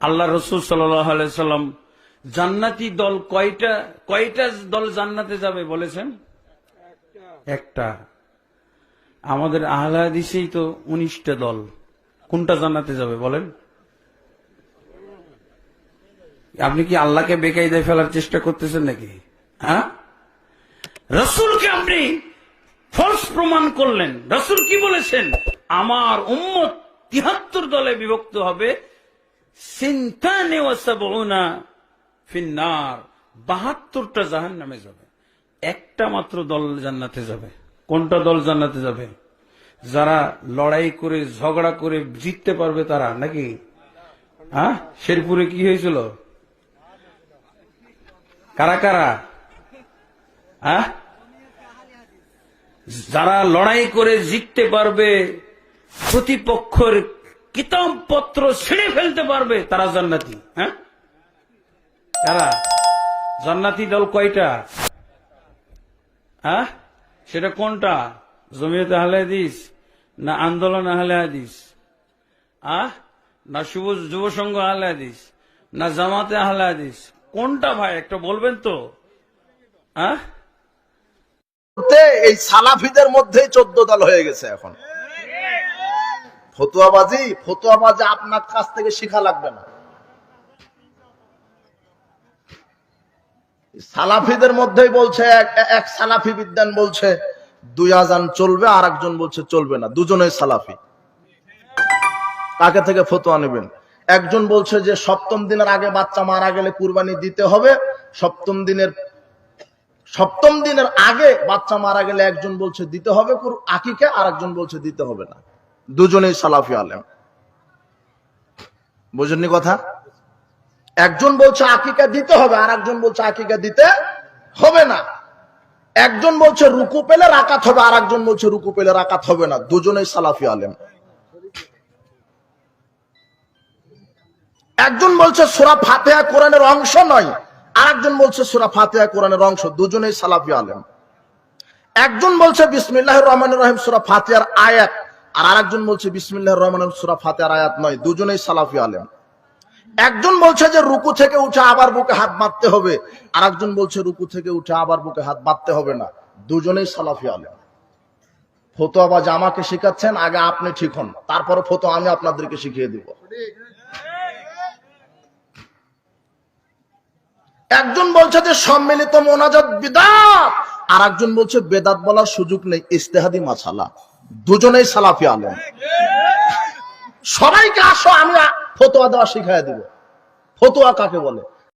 আল্লাহ রসুল সাল্লাম, জান্নাতি দল কয়টা কয়টা দল জান্নাতে যাবে বলেছেন? একটা। আমাদের আহলাদিসেই তো উনিশটা দল। কোনটা জান্নাতে যাবে বলেন? আপনি কি আল্লাহকে বেকায়দায় ফেলার চেষ্টা করতেছেন নাকি? হ্যাঁ? রসুলকে আপনি ফলস প্রমাণ করলেন। রসুল কি বলেছেন? আমার উম্মত তিহাত্তর দলে বিভক্ত হবে। সিন্তানে ওয়াসাবউনা ফিন্নার। বাহাত্তরটা জাহান নামে যাবে। একটা মাত্র দল জান্নাতে যাবে। কোনটা দল জান্নাতে যাবে? যারা লড়াই করে, ঝগড়া করে জিততে পারবে তারা, নাকি? হ্যাঁ? শেরপুরে কি হয়েছিল? কারা কারা? হ্যাঁ? যারা লড়াই করে জিততে পারবে, প্রতিপক্ষের কিতাবপত্র ছিঁড়ে ফেলতে পারবে, তারা জান্নাতি হ্যাঁ? কারা জান্নাতি দল কয়টা? হ্যাঁ? সেটা কোনটা? জমিয়ত আহলে হাদিস না আন্দোলন আহলে হাদিস? আহ না শুভ যুব সংঘ আহলে হাদিস? না জামাতে আহলে হাদিস? কোনটা ভাই, একটা বলবেন তো? হ্যাঁ? এই সালাফিদের মধ্যেই চোদ্দ দল হয়ে গেছে এখন। ফতুয়াবাজি ফতুয়াবাজি আপনার কাছ থেকে শিখা লাগবে না। সালাফিদের মধ্যেই বলছে, এক সালাফি বিদ্যান বলছে, দুই আজান চলবে আর একজন বলছে চলবে না। দুজনেই সালাফি। কাকে থেকে ফতোয়া নেবেন? একজন বলছে যে, সপ্তম দিনের আগে বাচ্চা মারা গেলে কুরবানি দিতে হবে। সপ্তম দিনের সপ্তম দিনের আগে বাচ্চা মারা গেলে একজন বলছে দিতে হবে আকিকে আর একজন বলছে দিতে হবে না। দুজনেই সালাফি আলেম। বুঝেননি কথা? একজন বলছে আকিকা দিতে হবে আর একজন বলছে আকিকা দিতে হবে না। একজন বলছে রুকু পেলে রাকাত হবে আর একজন বলছে রুকু পেলে রাকাত হবে না। দুজনেই সালাফি আলেম। একজন বলছে সুরা ফাতেহা কোরআনের অংশ নয় আর একজন বলছে সুরা ফাতেহা কোরআনের অংশ, দুজনেই সালাফি আলেম। একজন বলছে বিসমিল্লাহ রহমান রহিম সুরা ফাতিহার আয়াত আর আরেকজন বলছে বিসমিল্লাহ রহমান সুরা ফাতিহার আয়াত নয়। দুজনেই সালাফি আলেম। একজন বলছে যে, রুকু থেকে উঠে আবার বুকে হাত মারতে হবে। আর একজন বলছে, রুকু থেকে উঠে আবার বুকে হাত মারতে হবে না। দুজনেই সালাফি আলেম। ফতোয়াবাজ আমাকে শিখাচ্ছেন, আগে আপনি ঠিক হন। তারপরে ফতো আমি আপনাদেরকে শিখিয়ে দিব। একজন বলছে যে, সম্মিলিত মোনাজাত বিদাত। আর একজন বলছে, বেদাত বলার সুযোগ নেই ইস্তেহাদি মাসালা। দুজনেই সালাফি আলেম। সবাইকে আসো আমরা ফতোয়া দেওয়া শিখাই দিব। ফতোয়া কাকে বলে?